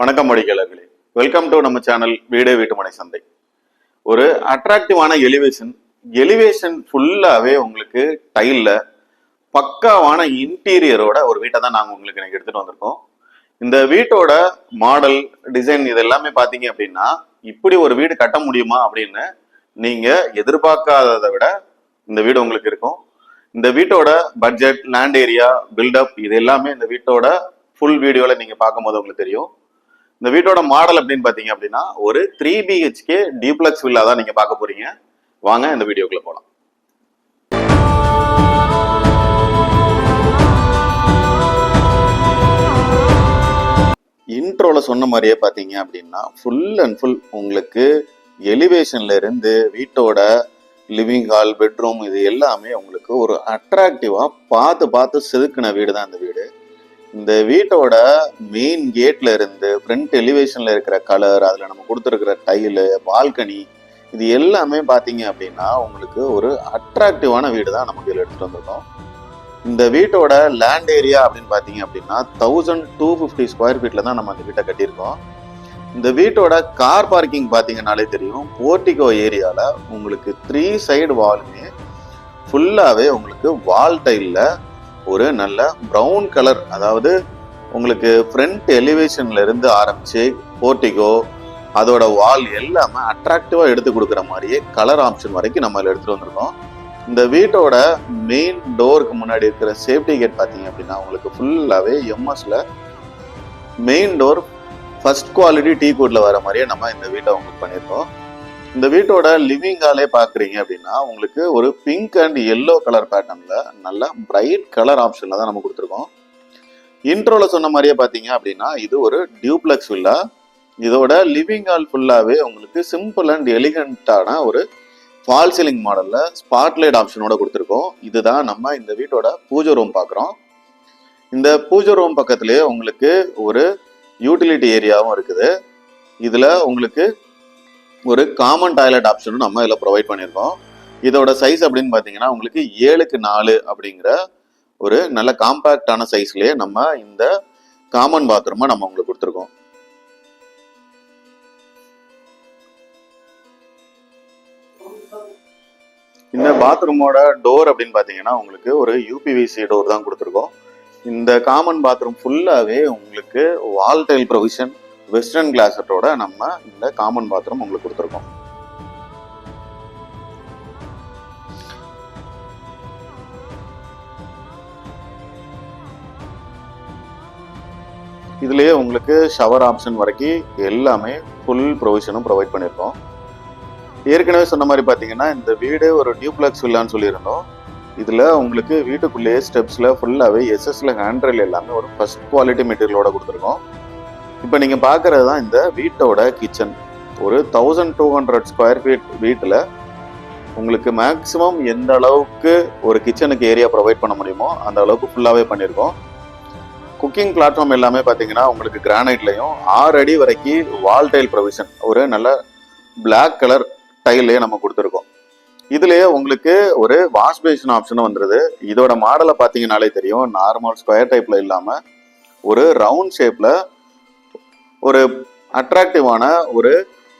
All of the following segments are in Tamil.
வணக்கம் மொழிகளர்களே வெல்கம் டு நம்ம சேனல் வீடு வீட்டுமனை சந்தை. ஒரு அட்ராக்டிவான எலிவேஷன் எலிவேஷன் ஃபுல்லாவே உங்களுக்கு டைல்ல பக்காவான இன்டீரியரோட ஒரு வீட்டை தான் நாங்கள் உங்களுக்கு இன்னைக்கு எடுத்துட்டு வந்திருக்கோம். இந்த வீட்டோட மாடல் டிசைன் இது எல்லாமே பார்த்தீங்க அப்படின்னா இப்படி ஒரு வீடு கட்ட முடியுமா அப்படின்னு நீங்க எதிர்பார்க்காததை விட இந்த வீடு உங்களுக்கு இருக்கும். இந்த வீட்டோட பட்ஜெட் லேண்ட் ஏரியா பில்டப் இது எல்லாமே இந்த வீட்டோட ஃபுல் வீடியோவில் நீங்கள் பார்க்கும்போது உங்களுக்கு தெரியும். இந்த வீட்டோட மாடல் அப்படின்னு பார்த்தீங்க அப்படின்னா ஒரு த்ரீ பிஹெச்கே டியூப்ளக்ஸ் வில்லா தான் நீங்க பார்க்க போறீங்க. வாங்க இந்த வீடியோக்குள்ள போலாம். இன்ட்ரோல சொன்ன மாதிரியே பார்த்தீங்க அப்படின்னா ஃபுல் அண்ட் ஃபுல் உங்களுக்கு எலிவேஷன்ல இருந்து வீட்டோட லிவிங் ஹால் பெட்ரூம் இது எல்லாமே உங்களுக்கு ஒரு அட்ராக்டிவாக பார்த்து பார்த்து செதுக்கின வீடு தான் இந்த வீடு. இந்த வீட்டோட மெயின் கேட்ல இருந்து ஃப்ரண்ட் எலிவேஷன்ல இருக்கிற கலர் அதுல நம்ம கொடுத்துருக்கிற டைலு பால்கனி இது எல்லாமே பார்த்தீங்க அப்படின்னா உங்களுக்கு ஒரு அட்ராக்டிவான வீடு தான் நமக்கு இதில் எடுத்துகிட்டு வந்திருக்கோம். இந்த வீட்டோட லேண்ட் ஏரியா அப்படின்னு பார்த்தீங்க அப்படின்னா தௌசண்ட் டூ ஃபிஃப்டி ஸ்கொயர் ஃபீட்டில் தான் நம்ம அந்த வீட்டை கட்டியிருக்கோம். இந்த வீட்டோட கார் பார்க்கிங் பார்த்தீங்கனாலே தெரியும். போர்ட்டிகோ ஏரியாவில் உங்களுக்கு த்ரீ சைடு வாலுமே ஃபுல்லாகவே உங்களுக்கு வால் டைலில் ஒரு நல்ல ப்ரௌன் கலர் அதாவது உங்களுக்கு ஃப்ரண்ட் எலிவேஷன்ல இருந்து ஆரம்பிச்சு போர்ட்டிகோ அதோட வால் எல்லாமே அட்ராக்டிவாக எடுத்து கொடுக்குற மாதிரியே கலர் ஆப்ஷன் வரைக்கும் நம்ம அதில் எடுத்துகிட்டு வந்திருக்கோம். இந்த வீட்டோட மெயின் டோருக்கு முன்னாடி இருக்கிற சேஃப்டி கேட் பார்த்தீங்க அப்படின்னா உங்களுக்கு ஃபுல்லாகவே எம்எஸ்ல மெயின் டோர் ஃபர்ஸ்ட் குவாலிட்டி டீ கோட்டில் வர மாதிரியே நம்ம இந்த வீட்டை உங்களுக்கு பண்ணியிருக்கோம். இந்த வீட்டோட லிவிங் ஹாலே பார்க்குறீங்க அப்படின்னா உங்களுக்கு ஒரு பிங்க் அண்ட் எல்லோ கலர் பேட்டர்னில் நல்ல பிரைட் கலர் ஆப்ஷனில் தான் நம்ம கொடுத்துருக்கோம். இன்ட்ரோவில் சொன்ன மாதிரியே பார்த்தீங்க அப்படின்னா இது ஒரு டியூப்ளெக்ஸ் வில்லா இதோட லிவிங் ஹால் ஃபுல்லாகவே உங்களுக்கு சிம்பிள் அண்ட் எலிகண்ட்டான ஒரு ஃபால் சீலிங் மாடலில் ஸ்பாட்லைட் ஆப்ஷனோட கொடுத்துருக்கோம். இதுதான் நம்ம இந்த வீட்டோட பூஜை ரூம் பார்க்குறோம் இந்த பூஜை ரூம் பக்கத்துலேயே உங்களுக்கு ஒரு யூட்டிலிட்டி ஏரியாவும் இருக்குது. இதில் உங்களுக்கு ஒரு காமன் டாய்லெட் ஆப்ஷனும் நம்ம இதில் ப்ரொவைட் பண்ணியிருக்கோம். இதோட சைஸ் அப்படின்னு பார்த்தீங்கன்னா உங்களுக்கு ஏழுக்கு நாலு அப்படிங்கிற ஒரு நல்ல காம்பேக்டான சைஸ்லேயே நம்ம இந்த காமன் பாத்ரூமை நம்ம உங்களுக்கு கொடுத்துருக்கோம். இந்த பாத்ரூமோட டோர் அப்படின்னு பார்த்தீங்கன்னா உங்களுக்கு ஒரு யூபிவிசி டோர் தான் கொடுத்துருக்கோம். இந்த காமன் பாத்ரூம் ஃபுல்லாகவே உங்களுக்கு வால் டைல் ப்ரொவிஷன் வெஸ்டர்ன் கிளாஸட்டோட நம்ம இந்த காமன் பாத்ரூம் உங்களுக்கு கொடுத்துருக்கோம். இதுலயே உங்களுக்கு ஷவர் ஆப்ஷன் வரைக்கும் எல்லாமே ஃபுல் ப்ரொவிஷனும் ப்ரொவைட் பண்ணியிருக்கோம் ஏற்கனவே சொன்ன மாதிரி பார்த்தீங்கன்னா இந்த வீடு ஒரு டியூப்ளக்ஸ் வில்லான்னு சொல்லியிருந்தோம். இதில் உங்களுக்கு வீட்டுக்குள்ளேயே ஸ்டெப்ஸில் ஃபுல்லாகவே எஸ்எஸ்ல ஹேண்ட்ரல் எல்லாமே ஒரு ஃபர்ஸ்ட் குவாலிட்டி மெட்டீரியலோட கொடுத்துருக்கோம். இப்போ நீங்கள் பார்க்குறது தான் இந்த வீட்டோட கிச்சன் ஒரு thousand two hundred square feet வீட்டில் உங்களுக்கு மேக்ஸிமம் எந்த அளவுக்கு ஒரு கிச்சனுக்கு ஏரியா ப்ரொவைட் பண்ண முடியுமோ அந்த அளவுக்கு ஃபுல்லாகவே பண்ணியிருக்கோம் குக்கிங் பிளாட்ஃபார்ம் எல்லாமே பார்த்தீங்கன்னா உங்களுக்கு கிரானைட்லையும் ஆறு அடி வரைக்கும் வால் டைல் ப்ரொவிஷன் ஒரு நல்ல பிளாக் கலர் டைல்லையே நம்ம கொடுத்துருக்கோம். இதுலேயே உங்களுக்கு ஒரு வாஷ் பேஷன் ஆப்ஷனும் வந்துடுது இதோட மாடலை பார்த்தீங்கன்னாலே தெரியும். நார்மல் ஸ்கொயர் டைப்பில் இல்லாமல் ஒரு ரவுண்ட் ஷேப்பில் ஒரு அட்ராக்டிவான ஒரு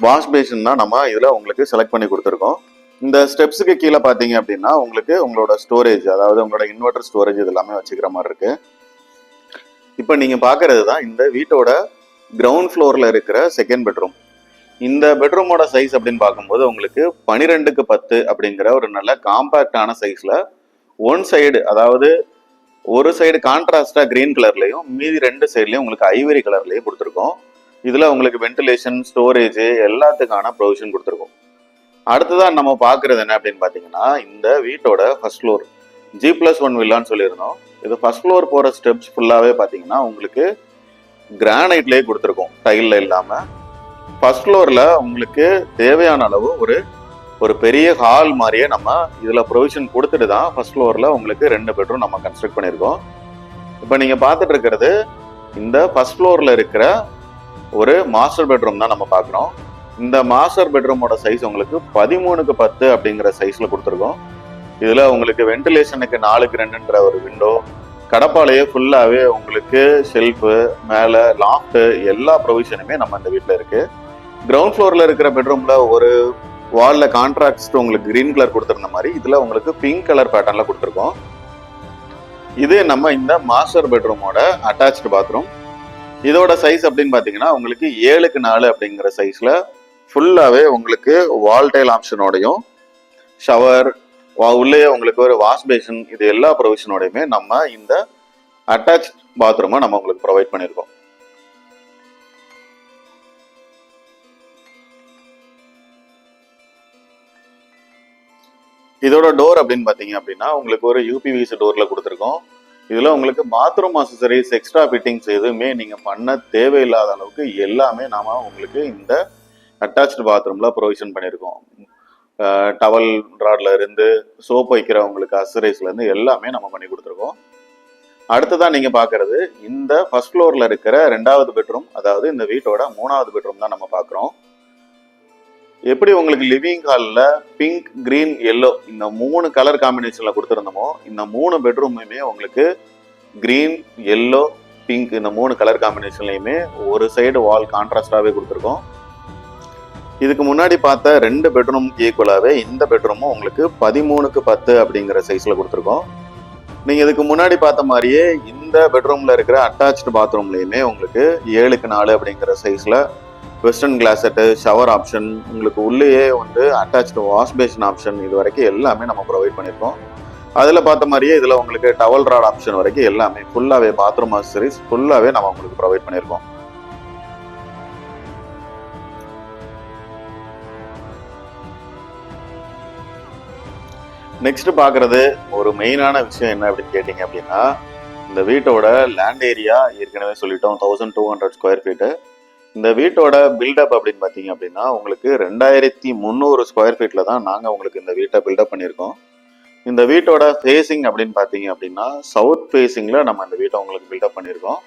வாஷ் பேஷன் தான் நம்ம இதில் உங்களுக்கு செலக்ட் பண்ணி கொடுத்துருக்கோம். இந்த ஸ்டெப்ஸுக்கு கீழே பார்த்தீங்க அப்படின்னா உங்களுக்கு உங்களோட ஸ்டோரேஜ் அதாவது உங்களோட இன்வெர்டர் ஸ்டோரேஜ் இது எல்லாமே வச்சுக்கிற மாதிரி இருக்கு. இப்போ நீங்கள் பார்க்கறது தான் இந்த வீட்டோட கிரவுண்ட் ஃப்ளோரில் இருக்கிற செகண்ட் பெட்ரூம் இந்த பெட்ரூமோட சைஸ் அப்படின்னு பார்க்கும்போது உங்களுக்கு பனிரெண்டுக்கு பத்து அப்படிங்கிற ஒரு நல்ல காம்பேக்டான சைஸில் ஒன் சைடு அதாவது ஒரு சைடு கான்ட்ராஸ்டா கிரீன் கலர்லயும் மீதி ரெண்டு சைட்லயும் உங்களுக்கு ஐவரி கலர்லயும் கொடுத்துருக்கோம். இதுல உங்களுக்கு வென்டிலேஷன் ஸ்டோரேஜ் எல்லாத்துக்கான ப்ரொவிஷன் கொடுத்துருக்கோம். அடுத்ததான் நம்ம பார்க்குறது என்ன அப்படின்னு பார்த்தீங்கன்னா இந்த வீட்டோட first floor G plus one வில்லான்னு சொல்லியிருந்தோம். இது ஃபர்ஸ்ட் ஃப்ளோர் போகிற ஸ்டெப்ஸ் ஃபுல்லாகவே பார்த்தீங்கன்னா உங்களுக்கு கிரானைட்லேயே கொடுத்துருக்கோம் டைலில் இல்லாமல் ஃபர்ஸ்ட் ஃப்ளோரில் உங்களுக்கு தேவையான அளவு ஒரு ஒரு பெரிய ஹால் மாதிரியே நம்ம இதில் ப்ரொவிஷன் கொடுத்துட்டு தான் ஃபர்ஸ்ட் ஃப்ளோரில் உங்களுக்கு ரெண்டு பெட்ரூம் நம்ம கன்ஸ்ட்ரக்ட் பண்ணியிருக்கோம். இப்போ நீங்கள் பார்த்துட்டு இருக்கிறது இந்த ஃபர்ஸ்ட் ஃப்ளோரில் இருக்கிற ஒரு மாஸ்டர் பெட்ரூம் தான் நம்ம பார்க்குறோம். இந்த மாஸ்டர் பெட்ரூமோட சைஸ் உங்களுக்கு பதிமூணுக்கு பத்து அப்படிங்கிற சைஸில் கொடுத்துருக்கோம். இதில் உங்களுக்கு வென்டிலேஷனுக்கு நாலுக்கு ரெண்டுன்ற ஒரு விண்டோ கடப்பாலையே ஃபுல்லாகவே உங்களுக்கு ஷெல்ஃபு மேலே லாஃப்ட்டு எல்லா ப்ரொவிஷனுமே நம்ம இந்த வீட்டில் இருக்குது கிரவுண்ட் ஃப்ளோரில் இருக்கிற பெட்ரூமில் ஒரு வாலில் கான்ட்ராக்ட் உங்களுக்கு கிரீன் கலர் கொடுத்துருந்த மாதிரி இதில் உங்களுக்கு பிங்க் கலர் பேட்டர்னில் கொடுத்துருக்கோம். இது நம்ம இந்த மாஸ்டர் பெட்ரூமோட அட்டாச்டு பாத்ரூம் இதோட சைஸ் அப்படின்னு பார்த்தீங்கன்னா உங்களுக்கு ஏழுக்கு நாலு அப்படிங்கிற சைஸில் ஃபுல்லாகவே உங்களுக்கு வால் டைல் ஆப்ஷனோடையும் ஷவர் உள்ளேயே உங்களுக்கு ஒரு வாஷ் பேஷன் இது எல்லா ப்ரொவிஷனோடையுமே நம்ம இந்த அட்டாச் பாத்ரூமை நம்ம உங்களுக்கு ப்ரொவைட் பண்ணியிருக்கோம். இதோட டோர் அப்படின்னு பார்த்தீங்க அப்படின்னா உங்களுக்கு ஒரு யூபிவிசி டோரில் கொடுத்துருக்கோம். இதில் உங்களுக்கு பாத்ரூம் அசசரிஸ் எக்ஸ்ட்ரா ஃபிட்டிங்ஸ் எதுவுமே நீங்கள் பண்ண தேவையில்லாத அளவுக்கு எல்லாமே நாம் உங்களுக்கு இந்த அட்டாச்டு பாத்ரூமில் ப்ரொவிஷன் பண்ணியிருக்கோம். டவல் ராட்ல இருந்து சோப் வைக்கிறவங்களுக்கு அசசரிஸ்லேருந்து எல்லாமே நம்ம பண்ணி கொடுத்துருக்கோம். அடுத்ததான் நீங்கள் பார்க்குறது இந்த ஃபர்ஸ்ட் ஃப்ளோரில் இருக்கிற ரெண்டாவது பெட்ரூம் அதாவது இந்த வீட்டோட மூணாவது பெட்ரூம் தான் நம்ம பார்க்குறோம். எப்படி உங்களுக்கு லிவிங் ஹாலில் பிங்க் கிரீன் எல்லோ இந்த மூணு கலர் காம்பினேஷனில் கொடுத்துருந்தோமோ இந்த மூணு பெட்ரூமுமே உங்களுக்கு க்ரீன் எல்லோ பிங்க் இந்த மூணு கலர் காம்பினேஷன்லையுமே ஒரு சைடு வால் கான்ட்ராஸ்டாகவே கொடுத்துருக்கோம். இதுக்கு முன்னாடி பார்த்த ரெண்டு பெட்ரூம் ஈக்குவலாகவே இந்த பெட்ரூமும் உங்களுக்கு பதிமூணுக்கு பத்து அப்படிங்கிற சைஸில் கொடுத்துருக்கோம். நீங்கள் இதுக்கு முன்னாடி பார்த்த மாதிரியே இந்த பெட்ரூமில் இருக்கிற அட்டாச்டு பாத்ரூம்லேயுமே உங்களுக்கு ஏழுக்கு நாலு அப்படிங்கிற சைஸில் வெஸ்டர்ன் கிளாஸ் ஷவர் ஆப்ஷன் உங்களுக்கு உள்ளேயே வந்து அட்டாச்டு வாஷ் பேஷன் ஆப்ஷன் இது வரைக்கும் எல்லாமே நம்ம ப்ரொவைட் பண்ணியிருக்கோம் அதில் பார்த்த மாதிரியே இதில் உங்களுக்கு டவல் ராட் ஆப்ஷன் வரைக்கும் எல்லாமே ஃபுல்லாகவே பாத்ரூம் அக்சரிஸ் ஃபுல்லாகவே நம்ம உங்களுக்கு ப்ரொவைட் பண்ணியிருக்கோம் நெக்ஸ்ட் பார்க்குறது ஒரு மெயினான விஷயம் என்ன அப்படின்னு கேட்டிங்க அப்படின்னா இந்த வீட்டோட லேண்ட் ஏரியா ஏற்கனவே சொல்லிட்டோம் thousand two hundred square feet இந்த வீட்டோட பில்டப் அப்படின்னு பார்த்தீங்க அப்படின்னா உங்களுக்கு ரெண்டாயிரத்தி முந்நூறு ஸ்கொயர் ஃபீட்டில் தான் நாங்கள் உங்களுக்கு இந்த வீட்டை பில்டப் பண்ணியிருக்கோம். இந்த வீட்டோட ஃபேஸிங் அப்படின்னு பார்த்தீங்க அப்படின்னா சவுத் ஃபேஸிங்கில் நம்ம இந்த வீட்டை உங்களுக்கு பில்டப் பண்ணியிருக்கோம்.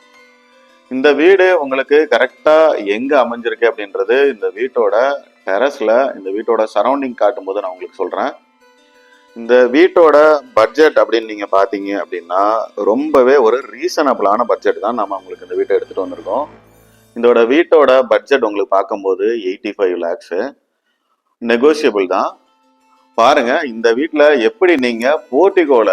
இந்த வீடு உங்களுக்கு கரெக்டாக எங்கே அமைஞ்சிருக்கு அப்படின்றது இந்த வீட்டோட டெரஸில் இந்த வீட்டோட சரௌண்டிங் காட்டும்போது நான் உங்களுக்கு சொல்கிறேன் இந்த வீட்டோட பட்ஜெட் அப்படின்னு நீங்கள் பார்த்தீங்க அப்படின்னா ரொம்பவே ஒரு ரீசனபிளான பட்ஜெட் தான் நம்ம உங்களுக்கு இந்த வீட்டை எடுத்துகிட்டு வந்திருக்கோம். இதோட வீட்டோட பட்ஜெட் உங்களுக்கு பார்க்கும்போது எயிட்டி ஃபைவ் லேக்ஸு நெகோசியபிள் தான். பாருங்க இந்த வீட்டில் எப்படி நீங்கள் போர்ட்டிகோல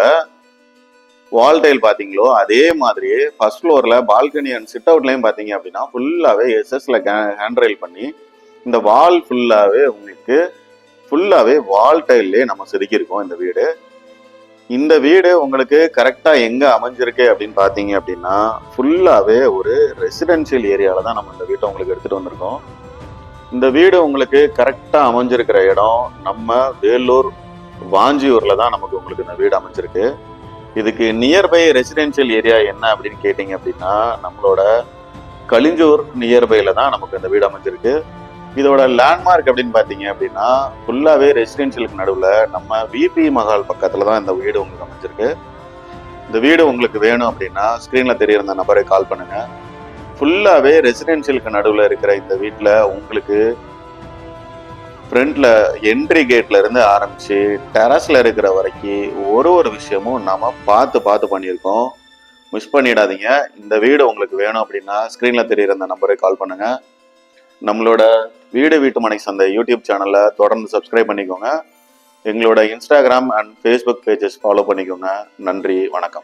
வால் டைல் பார்த்தீங்களோ அதே மாதிரி ஃபர்ஸ்ட் ஃப்ளோரில் பால்கனி அண்ட் சிட் அவுட்லையும் பார்த்தீங்க அப்படின்னா ஃபுல்லாகவே எஸ்எஸ்ல ஹேண்ட் ரைல் பண்ணி இந்த வால் ஃபுல்லாகவே உங்களுக்கு ஃபுல்லாகவே வால் டைல்லே நம்ம செதுக்கியிருக்கோம் இந்த வீடு. இந்த வீடு உங்களுக்கு கரெக்டாக எங்கே அமைஞ்சிருக்கு அப்படின்னு பார்த்தீங்க அப்படின்னா ஃபுல்லாகவே ஒரு ரெசிடென்ஷியல் ஏரியாவில் தான் நம்ம இந்த வீட்டை உங்களுக்கு எடுத்துகிட்டு வந்திருக்கோம். இந்த வீடு உங்களுக்கு கரெக்டாக அமைஞ்சிருக்கிற இடம் நம்ம வேலூர் வாஞ்சியூரில் தான் நமக்கு உங்களுக்கு இந்த வீடு அமைஞ்சிருக்கு. இதுக்கு நியர்பை ரெசிடென்ஷியல் ஏரியா என்ன அப்படின்னு கேட்டிங்க அப்படின்னா நம்மளோட கலிஞ்சூர் நியர்பையில் தான் நமக்கு இந்த வீடு அமைஞ்சிருக்கு. இதோட லேண்ட்மார்க் அப்படின்னு பார்த்தீங்க அப்படின்னா ஃபுல்லாகவே ரெசிடென்ஷியலுக்கு நடுவில் நம்ம விபி மகால் பக்கத்தில் தான் இந்த வீடு உங்களுக்கு அமைஞ்சிருக்கு. இந்த வீடு உங்களுக்கு வேணும் அப்படின்னா ஸ்க்ரீனில் தெரியுற இந்த நம்பரை கால் பண்ணுங்க. ஃபுல்லாகவே ரெசிடென்ஷியலுக்கு நடுவில் இருக்கிற இந்த வீட்டில் உங்களுக்கு ஃப்ரண்ட்ல என்ட்ரி கேட்ல இருந்து ஆரம்பிச்சு டெரஸ்ல இருக்கிற வரைக்கும் ஒரு ஒரு விஷயமும் நாம பார்த்து பார்த்து பண்ணியிருக்கோம். மிஸ் பண்ணிடாதீங்க. இந்த வீடு உங்களுக்கு வேணும் அப்படின்னா ஸ்க்ரீன்ல தெரியுற அந்த நம்பருக்கு கால் பண்ணுங்க. நம்மளோட வீடு வீட்டு மனை சந்தை யூடியூப் சேனலை தொடர்ந்து சப்ஸ்கிரைப் பண்ணிக்கோங்க. எங்களோட Instagram and Facebook pages follow பண்ணிக்கோங்க. நன்றி வணக்கம்.